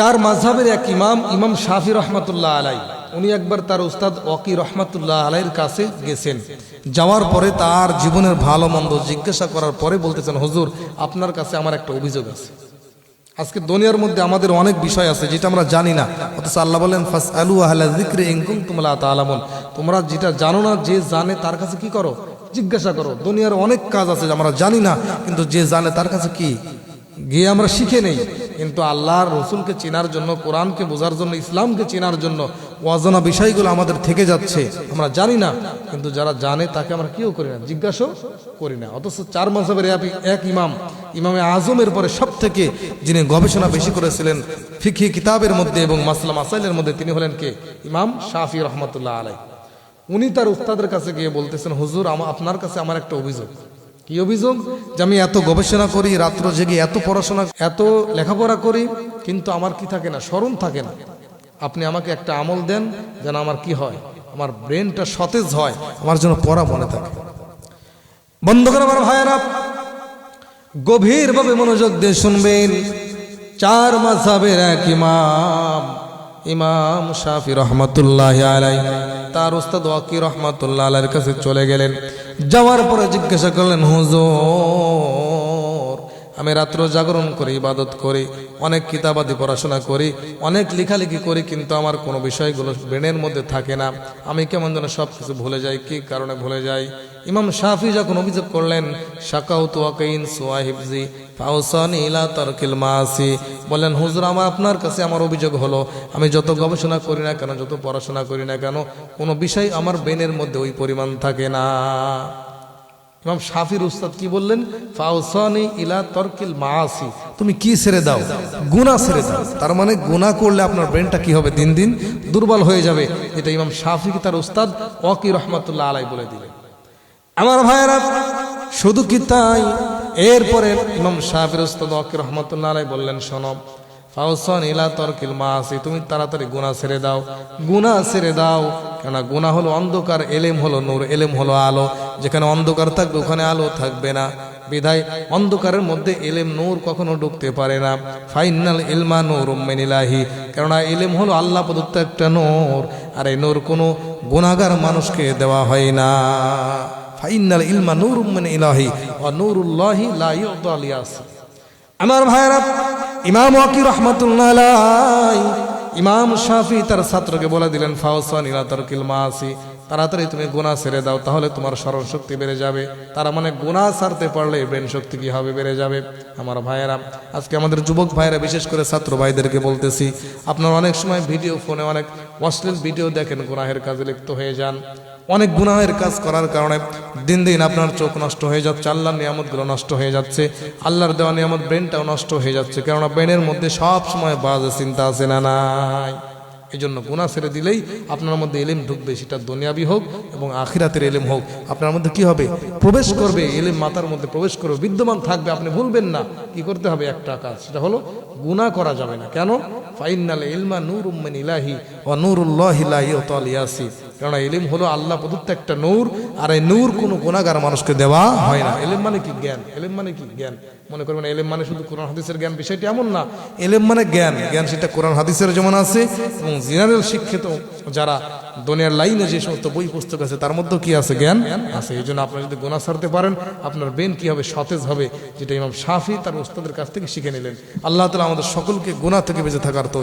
তার মাঝহাবের এক ইমাম ইমাম শাফি রহমতুল্লাহ আলাই। উনি একবার তার উস্তাদ ওয়াকি রহমতুল্লাহ আলাইয়ের কাছে গেছেন। যাওয়ার পরে তার জীবনের ভালো মন্দ জিজ্ঞাসা করার পরে বলতেছেন, হুজুর, আপনার কাছে আমার একটা অভিযোগ আছে। আজকে দুনিয়ার মধ্যে আমাদের অনেক বিষয় আছে যেটা আমরা জানি না। অথচ আল্লাহ বলেন ফাস আলু আহলা জিক্রে ইনকুম তোমলা তালামন তোমরা যেটা জানো না, যে জানে তার কাছে কি করো? জিজ্ঞাসা করো। দুনিয়ার অনেক কাজ আছে, আমরা জানি না, কিন্তু যে জানে তার কাছে কি? গিয়ে আমরা শিখে নেই। কিন্তু আল্লাহর রসুলকে চেনার জন্য, কোরআনকে বোঝার জন্য, ইসলামকে চেনার জন্য অজানা বিষয়গুলো আমাদের থেকে যাচ্ছে। আমরা জানি না, কিন্তু যারা জানে তাকে আমরা কেউ করি না? জিজ্ঞাসাও করি না। অথচ চার মাসের এক ইমাম, ইমামে আজমের পরে সব থেকে যিনি গবেষণা বেশি করেছিলেন ফিকি কিতাবের মধ্যে এবং মাসলাম আসাইলের মধ্যে তিনি হলেন কে? ইমাম শাফি রহমতুল্লাহ আলাই উনি তার উস্তাদের কাছে গিয়ে বলতেছেন, হুজুর আপনার কাছে আমার একটা অভিযোগ। কি অভিযোগ? যে আমি এত গবেষণা করি, রাত্র জেগে এত পড়াশোনা, এত লেখাপড়া করি, কিন্তু আমার কি থাকে না? স্মরণ থাকে না। আপনি আমাকে একটা আমল দেন যেন আমার কি হয়? আমার ব্রেনটা সতেজ হয়, আমার জন্য পড়া মনে থাকে। বন্ধ করে আমার ভাইয়েরা, গভীরভাবে মনোযোগ দিয়ে শুনবেন, চার মাসাবের এক ইমাম ইমাম শাফি রহমতুল্লাহ আলাই তার উস্তাদ ওয়াকি রহমতুল্লাহ আলাইয়ের কাছে চলে গেলেন। যাওয়ার পরে জিজ্ঞাসা করলেন, হুজুর, আমি রাত্র জাগরণ করি, ইবাদত করি, অনেক কিতাবাদি পড়াশোনা করি, অনেক লেখালেখি করি, কিন্তু আমার কোনো বিষয়গুলো ব্রেনের মধ্যে থাকে না। আমি কেমন যেন সব কিছু ভুলে যাই, কি কারণে ভুলে যাই? ইমাম শাফি যখন অভিযোগ করলেন শাকাউ তোয়াকাইন সোয়াহিবজি ফাউসানি ইলা তরকিল মাসি বললেন হুজুর, আমার আপনার কাছে আমার অভিযোগ হলো, আমি যত গবেষণা করি না কেন, যত পড়াশোনা করি না কেন, কোনো বিষয় আমার ব্রেনের মধ্যে ওই পরিমাণ থাকে না। ইমাম শাফির উস্তাদ কি বললেন? ফাউসানি ইলা তরকিল মাসি তুমি কি ছেড়ে দাও? গুনাহ ছেড়ে দাও। তার মানে গুনাহ করলে আপনার ব্রেনটা কি হবে দিন দিন? দুর্বল হয়ে যাবে। এটা ইমাম শাফি তার উস্তাদ ওয়াকি রহমতুল্লাহ আলাই বলে দিলেন। আমার ভাইয়েরা, শুধু কি তাই? এরপরে ইমাম শাফির উস্তাদ ওয়াকি রহমতুল্লাহ বললেন শোনব ফাউসন ইলা তরকিল মাসি তুমি তাড়াতাড়ি গুনাহ ছেড়ে দাও। গুনাহ ছেড়ে দাও কেন গুনাহ হলো অন্ধকার, এলেম হলো নূর, এলেম হলো আলো। যেখানে অন্ধকার থাকবে, ওখানে আলো থাকবে না। বিধায়, অন্ধকারের মধ্যে এলেম, নূর কখনো ঢুকতে পারে না। ফাইনাল ইলমা নূর উম্মেনিলাহি কেননা এলেম হলো আল্লাহ প্রদত্ত একটা নূর, আর এই নূর কোনো গুণাগার মানুষকে দেওয়া হয় না। ফাইনাল ইলমা নূর উম্মেন ইলাহি ও নূরুল্লাহি লা ইউদা লিয়াস আমার ভাইরা ইমাম ওয়াকি রহমতুল্লাহ আলাই, ইমাম শাফি তার ছাত্রকে বলে দিলেন ফাওসান ইলা তরকিল মাসি তাড়াতাড়ি তুমি গুনাহ ছেড়ে দাও তাহলে তোমার স্মরণ শক্তি বেড়ে যাবে। তারা মানে গুনাহ ছাড়তে পারলে ব্রেন শক্তি কি হবে বেড়ে যাবে? আমার ভাইয়েরা আজকে আমাদের যুবক ভাইয়েরা বিশেষ করে ছাত্র ভাইদেরকে বলতেছি আপনার অনেক সময় ভিডিও ফোনে অনেক অশ্লীল ভিডিও দেখেন গুনাহের কাজে লিপ্ত হয়ে যান। অনেক গুনাহের কাজ করার কারণে দিন দিন আপনার চোখ নষ্ট হয়ে যাচ্ছে, আল্লাহর নিয়ামতগুলো নষ্ট হয়ে যাচ্ছে, আল্লাহর দেওয়া নিয়ামত ব্রেনটাও নষ্ট হয়ে যাচ্ছে, কেননা ব্রেনের মধ্যে সব সময় বাজে চিন্তা আছে না নাই। এই জন্য গুণা ছেড়ে দিলেই আপনার মধ্যে এলেম ঢুকবে, সেটা দুনিয়াবি হোক এবং আখিরাতের এলেম হোক। আপনার মধ্যে কি হবে? প্রবেশ করবে, এলেম মাথার মধ্যে প্রবেশ করবে, বিদ্যমান থাকবে, আপনি ভুলবেন না। কি করতে হবে? একটা কাজ, সেটা হলো গুণা করা যাবে না। কেন? ফাইনাল ইলমা নূর উম্মেন ইলাহি ও নুরুল্লাহ ইয়াসি কেননা এলিম হলো আল্লাহ প্রদত্ত একটা নূর, আর এই নূর কোনো গুণাগার মানুষকে দেওয়া হয় না। এলেম মানে কি? জ্ঞান। এলেম মানে কি? জ্ঞান। মনে করবেন, এলেম মানে শুধু কোরআন, হাদিসের জ্ঞান, বিষয়টি এমন না। এলেম মানে জ্ঞান। জ্ঞান সেটা কোরআন হাদিসের যেমন আছে, এবং জেনারেল শিক্ষিত যারা দুনিয়ার লাইনে যে সমস্ত বই, পুস্তক আছে, তার মধ্যেও কি আছে? জ্ঞান আছে। এই জন্য আপনারা যদি গোনা সারতে পারেন, আপনার বেন কি হবে? সতেজ হবে, যেটা ইমাম শাফি তার ওস্তাদের কাছ থেকে শিখে নিলেন। আল্লাহ তালা আমাদের সকলকে গোনা থেকে বেঁচে থাকার তো